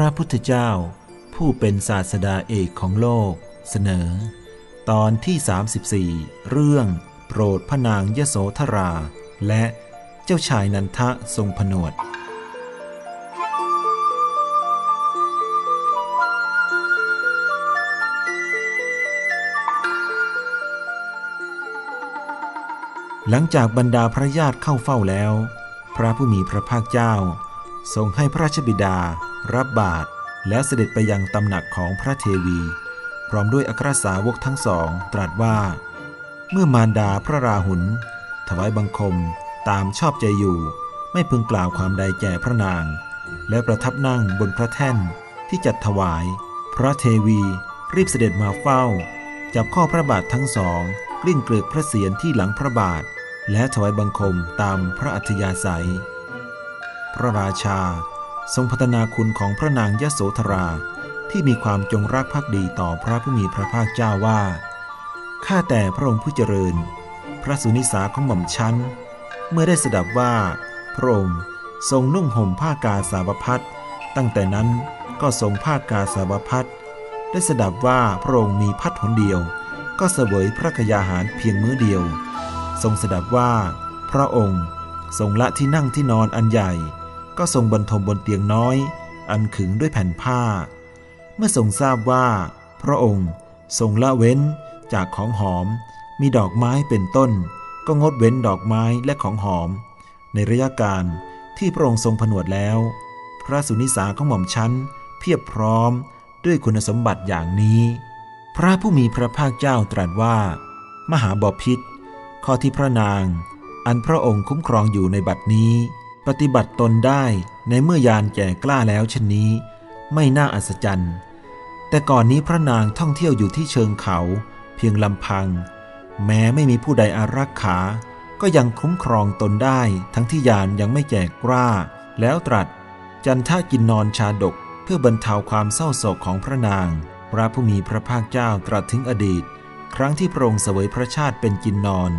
ระพุทธเจ้า ผู้เป็นศาสดาเอกของโลก เสนอ ตอนที่ 34 เรื่องโปรดพระนางยโสธรา และเจ้าชายนันทะทรงผนวดหลังจากบรรดาพระญาติเข้าเฝ้าแล้ว พระผู้มีพระภาคเจ้า ทรงให้พระราชบิดา รับบาตรแล้วเสด็จไปยังตำหนักของพระเทวี พร้อมด้วยอัครสาวกทั้งสอง ตรัสว่า เมื่อมารดาพระราหุลถวายบังคมตามชอบใจอยู่ ไม่พึงกล่าวความใดแก่พระนาง และประทับนั่งบนพระแท่นที่จัดถวาย พระเทวีรีบเสด็จมาเฝ้า จับข้อพระบาททั้งสองกลิ้งเกลือกพระเศียรที่หลังพระบาท และถวายบังคมตามพระอัธยาศัย พระราชา ทรงพัฒนาคุณของพระนางยโสธรา ที่มีความจงรักภักดีต่อพระผู้มีพระภาคเจ้าว่า ข้าแต่พระองค์ผู้เจริญ พระสุนิสาของหม่อมชั้น เมื่อได้สดับว่า พระองค์ทรงนุ่งห่มผ้ากาสาวพัดตั้งแต่นั้นก็ทรงผ้ากาสาวพัดได้สดับว่าพระองค์มีพัดหนเดียว ก็เสวยพระกยาหารเพียงมื้อเดียว ทรงสดับว่า พระองค์ทรงละที่นั่งที่นอนอันใหญ่ ก็ทรงบรรทมบนเตียงน้อย อันขึงด้วยแผ่นผ้า เมื่อทรงทราบว่า พระองค์ทรงละเว้นจากของหอม มีดอกไม้เป็นต้น ก็งดเว้นดอกไม้และของหอม ในระยะการที่พระองค์ทรงผนวดแล้ว พระสุนิสาของหม่อมชั้น เพียบพร้อมด้วยคุณสมบัติอย่างนี้ พระผู้มีพระภาคเจ้าตรัสว่า มหาบพิษข้อที่พระนาง อันพระองค์คุ้มครองอยู่ในบัดนี้ ปฏิบัติตนได้ในเมื่อยานแก่กล้าแล้วเช่นนี้ ไม่น่าอัศจรรย์ แต่ก่อนนี้พระนางท่องเที่ยวอยู่ที่เชิงเขา เพียงลำพัง แม้ไม่มีผู้ใดอารักขา ก็ยังคุ้มครองตนได้ทั้งที่ยานยังไม่แก่กล้า แล้วตรัส จันทากินนอนชาดกเพื่อบรรเทาความเศร้าโศกของพระนาง พระผู้มีพระภาคเจ้าตรัสถึงอดีต ครั้งที่พระองค์เสวยพระชาติเป็นกินนอน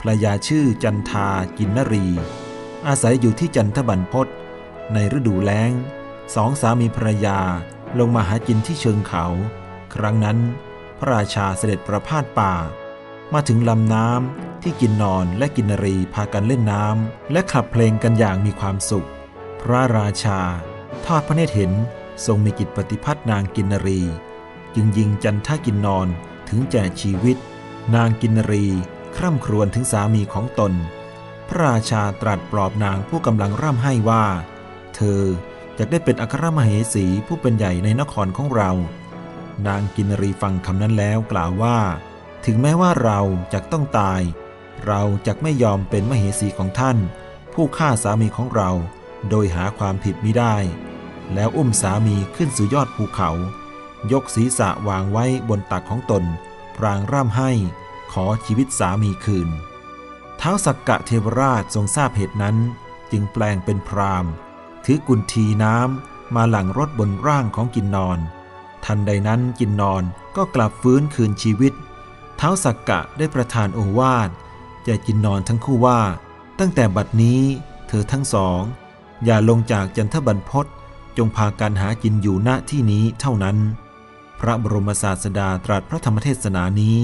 ภรรยาชื่อจันทากินนรี อาศัยอยู่ที่จันทบันพศในฤดูแล้งสองสามีภรรยาลงมาหากินที่เชิงเขา ครั้งนั้นพระราชาเสด็จประพาสป่า มาถึงลำน้ำที่กินนอนและกินนรีพากันเล่นน้ำและขับเพลงกันอย่างมีความสุข พระราชา ทอดพระเนตรเห็นทรงมีกิจปฏิพัตินางกินนรี จึงยิงจันทากินนอนถึงแก่ชีวิต นางกินนรี คร่ำครวญถึงสามีของตน พระราชาตรัสปลอบนางผู้กำลังร่ำไห้ว่า เธอจะได้เป็นอัครมเหสีผู้เป็นใหญ่ในนครของเรา นางกินรีฟังคำนั้นแล้วกล่าวว่า ถึงแม้ว่าเราจะต้องตาย เราจะไม่ยอมเป็นมเหสีของท่าน ผู้ฆ่าสามีของเรา โดยหาความผิดไม่ได้ แล้วอุ้มสามีขึ้นสู่ยอดภูเขา ยกศีรษะวางไว้บนตักของตน พรางร่ำไห้ ขอชีวิตสามีคืน ท้าสักกะเทวราชทรงทราบเหตุนั้น จึงแปลงเป็นพรามถือกุนทีน้ำมาหลังรถบนร่างของกินนอน ทันใดนั้นกินนอนก็กลับฟื้นคืนชีวิตเท้าสักกะได้ประทานโอวาทแก่กินนอนทั้งคู่ว่า ตั้งแต่บัดนี้เธอทั้งสอง อย่าลงจากจันทบันพศจงพากันหากินอยู่ณที่นี้เท่านั้น พระบรมศาสดาตรัสพระธรรมเทศนานี้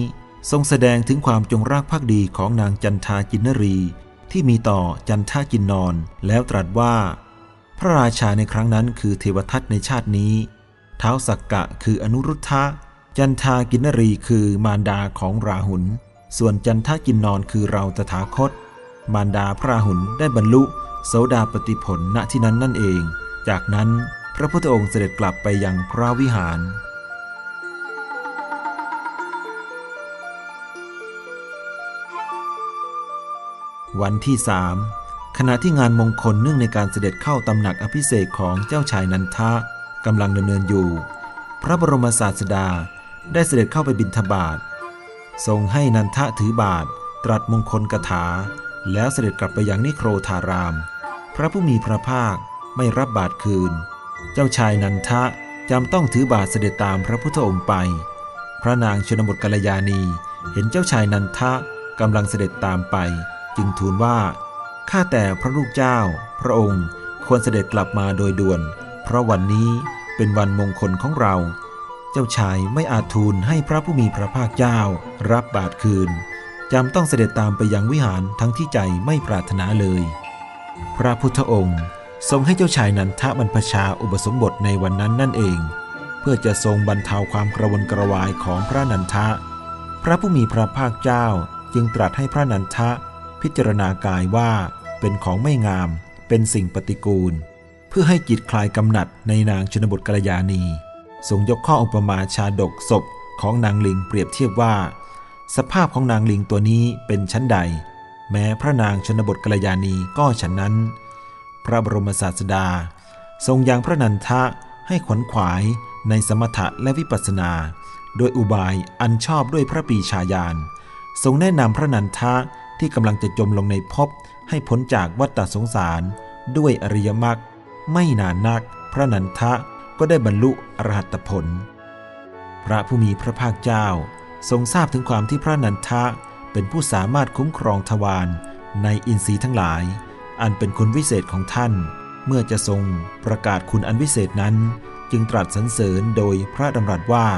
ทรงแสดงถึงความจงรักภักดีของนางจันทากินนรี ที่มีต่อจันทากินนอน แล้วตรัสว่า พระราชาในครั้งนั้นคือเทวทัตในชาตินี้ เท้าสักกะคืออนุรุทธะ จันทากินนรีคือมารดาของราหุล ส่วนจันทากินนอนคือเราตถาคต มารดาพระราหุลได้บรรลุโสดาปติผลณที่นั้นนั่นเอง จากนั้นพระพุทธองค์เสด็จกลับไปยังพระวิหาร วันที่สามขณะที่งานมงคลเนื่องในการเสด็จเข้าตำหนักอภิเษกของเจ้าชายนันทะกำลังดำเนินอยู่ พระบรมศาสดาได้เสด็จเข้าไปบิณฑบาตทรงให้นันทะถือบาท ตรัสมงคลกถา แล้วเสด็จกลับไปยังนิโครธาราม พระผู้มีพระภาคไม่รับบาทคืน เจ้าชายนันทะจำต้องถือบาทเสด็จตามพระพุทธองค์ไป พระนางชนบทกัลยาณีเห็นเจ้าชายนันทะกำลังเสด็จตามไป จึงทูลว่า ข้าแต่พระลูกเจ้า พระองค์ควรเสด็จกลับมาโดยด่วน เพราะวันนี้เป็นวันมงคลของเรา เจ้าชายไม่อาจทูลให้พระผู้มีพระภาคเจ้า รับบาทคืนจำต้องเสด็จตามไปยังวิหารทั้งที่ใจไม่ปรารถนาเลย พระพุทธองค์ทรงให้เจ้าชายนันทะบรรพชาอุปสมบทในวันนั้นนั่นเอง เพื่อจะทรงบรรเทาความกระวนกระวายของพระนันทะ พระผู้มีพระภาคเจ้าจึงตรัสให้พระนันทะ พิจารณากายว่า เป็นของไม่งาม เป็นสิ่งปฏิกูล เพื่อให้จิตคลายกำหนัดในนางชนบทกัลยาณีทรงยกข้ออุปมาชาดกศพของนางลิงเปรียบเทียบว่า สภาพของนางลิงตัวนี้เป็นชั้นใด แม้พระนางชนบทกัลยาณีก็ฉันนั้น พระบรมศาสดา ทรงยังพระนันทะให้ขวนขวายในสมถะและวิปัสสนา โดยอุบายอันชอบด้วยพระปีชาญาณทรงแนะนำพระนันทะ ที่กำลังจะจมลงในภพให้พ้นจากวัฏสงสาร ด้วยอริยมรรคไม่นานนัก พระนันทะก็ได้บรรลุอรหัตผล พระผู้มีพระภาคเจ้า ทรงทราบถึงความที่พระนันทะเป็นผู้สามารถคุ้มครองทวารในอินทรีย์ทั้งหลาย อันเป็นคุณวิเศษของท่าน เมื่อจะทรงประกาศคุณอันวิเศษนั้น จึงตรัสสรรเสริญโดยพระดำรัสว่า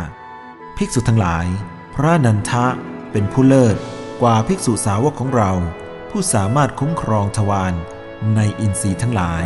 ภิกษุทั้งหลาย พระนันทะเป็นผู้เลิศ กว่าภิกษุสาวกของเรา ผู้สามารถคุ้มครองทวารในอินทรีย์ทั้งหลาย